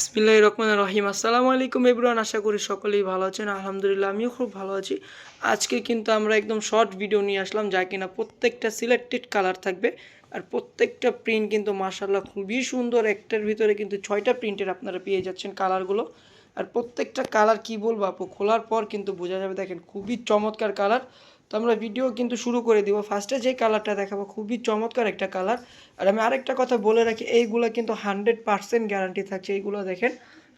বিসমিল্লাহ রহমান রহিম আসসালামু আলাইকুম এভরিওয়ান আশা করি সকলেই ভালো আছেন। আলহামদুলিল্লাহ, আমিও খুব ভালো আছি। আজকে কিন্তু আমরা একদম শর্ট ভিডিও নিয়ে আসলাম, যা কিনা প্রত্যেকটা সিলেক্টেড কালার থাকবে। আর প্রত্যেকটা প্রিন্ট কিন্তু মার্শাল্লাহ খুবই সুন্দর। একটার ভিতরে কিন্তু ছয়টা প্রিন্টের আপনারা পেয়ে যাচ্ছেন কালারগুলো আর প্রত্যেকটা কালার কি বলব আপু? খোলার পর কিন্তু বোঝা যাবে, দেখেন, খুবই চমৎকার কালার তো আমরা ভিডিও কিন্তু শুরু করে দিব। ফার্স্টে যে কালারটা দেখাবো, খুবই চমৎকার একটা কালার আর আমি আরেকটা কথা বলে রাখি, এইগুলো কিন্তু হান্ড্রেড পার্সেন্ট গ্যারান্টি থাকছে। এইগুলো দেখেন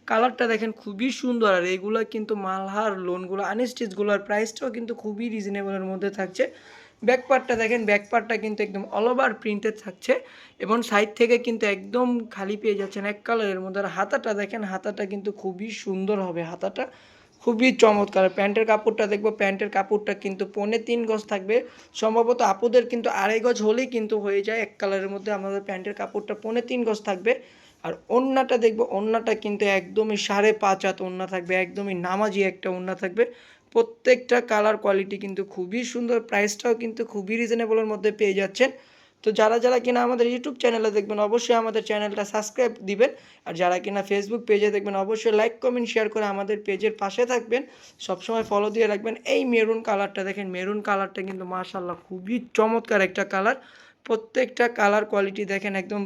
কালারটা দেখেন খুবই সুন্দর। আর এইগুলো কিন্তু মালহার লোনগুলো আনস্টিচগুলোর প্রাইসটাও কিন্তু খুবই রিজনেবলের মধ্যে থাকছে। ব্যাকপার্টটা দেখেন ব্যাকপার্টটা কিন্তু একদম অল ওভার প্রিন্টেড থাকছে। এবং সাইড থেকে কিন্তু একদম খালি পেয়ে যাচ্ছেন এক কালারের মধ্যে। আর হাতাটা দেখেন, হাতাটা কিন্তু খুবই সুন্দর হবে, হাতাটা। খুবই চমৎকার। প্যান্টের কাপড়টা দেখব, প্যান্টের কাপড়টা কিন্তু পনে তিন গজ থাকবে। সম্ভবত আপুদের কিন্তু আড়াই গজ হলেই কিন্তু হয়ে যায়, এক কালারের মধ্যে আমাদের প্যান্টের কাপড়টা পনে তিন গজ থাকবে। আর ওন্নাটা দেখব, ওন্নাটা কিন্তু একদমই সাড়ে পাঁচ হাত ওন্না থাকবে, একদমই নামাজি একটা ওন্না থাকবে। প্রত্যেকটা কালার কোয়ালিটি কিন্তু খুবই সুন্দর, প্রাইসটাও কিন্তু খুবই রিজনেবলের মধ্যে পেয়ে যাচ্ছেন। তো যারা যারা কিনা আমাদের ইউটিউব চ্যানেলে দেখবেন, অবশ্যই আমাদের চ্যানেলটা সাবস্ক্রাইব দিবেন। আর যারা কিনা ফেসবুক পেজে দেখবেন, অবশ্যই লাইক কমেন্ট শেয়ার করে আমাদের পেজের পাশে থাকবেন। সবসময় ফলো দিয়ে রাখবেন। এই মেরুন কালারটা দেখেন মেরুন কালারটা কিন্তু মাশাল্লাহ খুবই চমৎকার একটা কালার প্রত্যেকটা কালার কোয়ালিটি দেখেন একদম,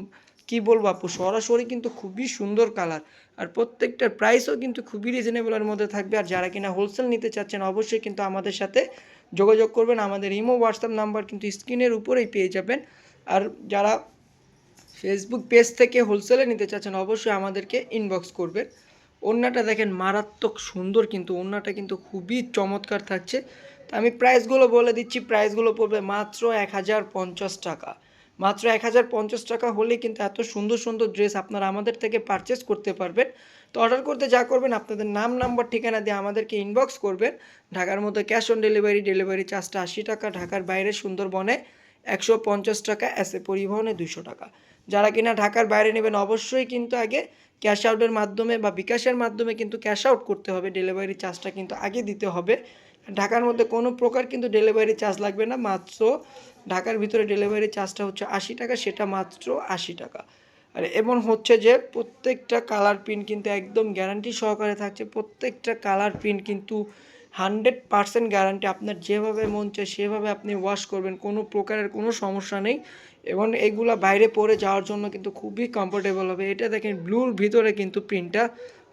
কি বলব আপু, সরাসরি কিন্তু খুবই সুন্দর কালার আর প্রত্যেকটার প্রাইসও কিন্তু খুবই রিজনেবলের মধ্যে থাকবে। আর যারা কিনা হোলসেল নিতে চাচ্ছেন, অবশ্যই কিন্তু আমাদের সাথে যোগাযোগ করবেন। আমাদের ইমো হোয়াটসঅ্যাপ নাম্বার কিন্তু স্ক্রিনের উপরেই পেয়ে যাবেন। আর যারা ফেসবুক পেজ থেকে হোলসেলে নিতে চাচ্ছেন, অবশ্যই আমাদেরকে ইনবক্স করবেন। ওড়নাটা দেখেন মারাত্মক সুন্দর কিন্তু, ওড়নাটা কিন্তু খুবই চমৎকার থাকছে। তো আমি প্রাইসগুলো বলে দিচ্ছি প্রাইসগুলো পড়বে মাত্র এক হাজার পঞ্চাশ টাকা। মাত্র এক হাজার পঞ্চাশ টাকা হলে কিন্তু এত সুন্দর সুন্দর ড্রেস আপনারা আমাদের থেকে পারচেস করতে পারবেন। তো অর্ডার করতে যা করবেন, আপনাদের নাম নাম্বার ঠিকানা দিয়ে আমাদেরকে ইনবক্স করবেন। ঢাকার মধ্যে ক্যাশ অন ডেলিভারি ডেলিভারি চার্জটা আশি টাকা, ঢাকার বাইরে সুন্দরবনে একশো পঞ্চাশ টাকা এসে পরিবহনে দুশো টাকা। যারা কিনা ঢাকার বাইরে নেবেন, অবশ্যই কিন্তু আগে ক্যাশ আউটের মাধ্যমে বা বিকাশের মাধ্যমে কিন্তু ক্যাশ আউট করতে হবে। ডেলিভারি চার্জটা কিন্তু আগে দিতে হবে। ঢাকার মধ্যে কোনো প্রকার কিন্তু ডেলিভারি চার্জ লাগবে না। মাত্র ঢাকার ভিতরে ডেলিভারি চার্জটা হচ্ছে আশি টাকা, সেটা মাত্র আশি টাকা। আর এমন হচ্ছে যে প্রত্যেকটা কালার প্রিন্ট কিন্তু একদম গ্যারান্টি সহকারে থাকছে। প্রত্যেকটা কালার প্রিন্ট কিন্তু হান্ড্রেড পারসেন্ট গ্যারান্টি আপনার যেভাবে মন চায় সেভাবে আপনি ওয়াশ করবেন, কোনো প্রকারের কোনো সমস্যা নেই। এবং এগুলো বাইরে পরে যাওয়ার জন্য কিন্তু খুবই কমফোর্টেবল হবে। এটা দেখেন ব্লুর ভিতরে কিন্তু প্রিন্টটা,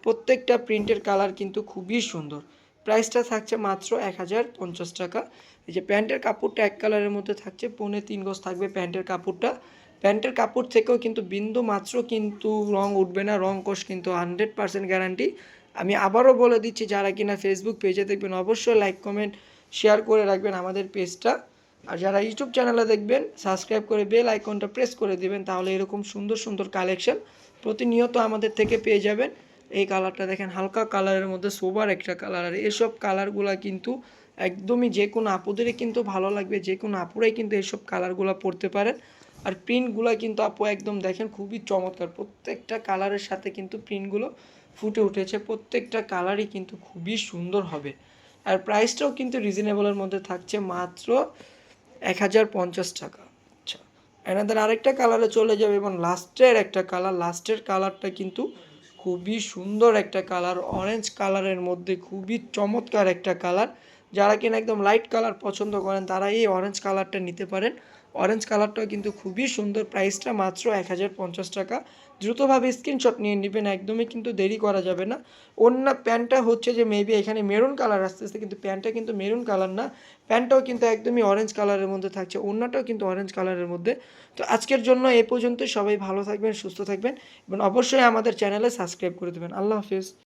প্রত্যেকটা প্রিন্টের কালার কিন্তু খুবই সুন্দর। প্রাইসটা থাকছে মাত্র এক হাজার পঞ্চাশ টাকা। এই যে প্যান্টের কাপড়টা এক কালারের মধ্যে থাকছে, পৌনে তিন গজ থাকবে প্যান্টের কাপড়টা। প্যান্টের কাপড় থেকেও কিন্তু বিন্দু মাত্র কিন্তু রং উঠবে না, রং কোষ কিন্তু হান্ড্রেড পার্সেন্ট গ্যারান্টি। আমি আবারও বলে দিচ্ছি, যারা কিনা ফেসবুক পেজে দেখবেন, অবশ্যই লাইক কমেন্ট শেয়ার করে রাখবেন আমাদের পেজটা আর যারা ইউটিউব চ্যানেলে দেখবেন সাবস্ক্রাইব করে বেল আইকনটা প্রেস করে দিবেন, তাহলে এরকম সুন্দর সুন্দর কালেকশন প্রতিনিয়ত আমাদের থেকে পেয়ে যাবেন। এই কালারটা দেখেন, হালকা কালারের মধ্যে সোবার একটা কালার আর এসব কালারগুলো কিন্তু একদমই যে কোনো আপুদেরই কিন্তু ভালো লাগবে, যে কোনো আপুরাই কিন্তু এইসব কালারগুলো পরতে পারেন। আর প্রিন্টগুলো কিন্তু আপু একদম দেখেন, খুবই চমৎকার। প্রত্যেকটা কালারের সাথে কিন্তু প্রিন্টগুলো ফুটে উঠেছে, প্রত্যেকটা কালারই কিন্তু খুবই সুন্দর হবে। আর প্রাইসটাও কিন্তু রিজনেবলের মধ্যে থাকছে মাত্র এক হাজার পঞ্চাশ টাকা। আচ্ছা এনাদের আরেকটা কালারে চলে যাবে এবং লাস্টের একটা কালার লাস্টের কালারটা কিন্তু খুবই সুন্দর একটা কালার অরেঞ্জ কালারের মধ্যে খুবই চমৎকার একটা কালার যারা কিনা একদম লাইট কালার পছন্দ করেন, তারা এই অরেঞ্জ কালারটা নিতে পারেন। অরেঞ্জ কালারটাও কিন্তু খুবই সুন্দর প্রাইসটা মাত্র এক হাজার পঞ্চাশ টাকা। দ্রুতভাবে স্ক্রিনশট নিয়ে নেবেন, একদমই কিন্তু দেরি করা যাবে না। অন্য প্যান্টটা হচ্ছে যে মেবি এখানে মেরুন কালার আসতেছে, কিন্তু প্যান্টটা কিন্তু মেরুন কালার না। প্যান্টটাও কিন্তু একদমই অরেঞ্জ কালারের মধ্যে থাকছে অন্যটাও কিন্তু অরেঞ্জ কালারের মধ্যে। তো আজকের জন্য এ পর্যন্ত সবাই ভালো থাকবেন, সুস্থ থাকবেন এবং অবশ্যই আমাদের চ্যানেলে সাবস্ক্রাইব করে দেবেন। আল্লাহ হাফিজ।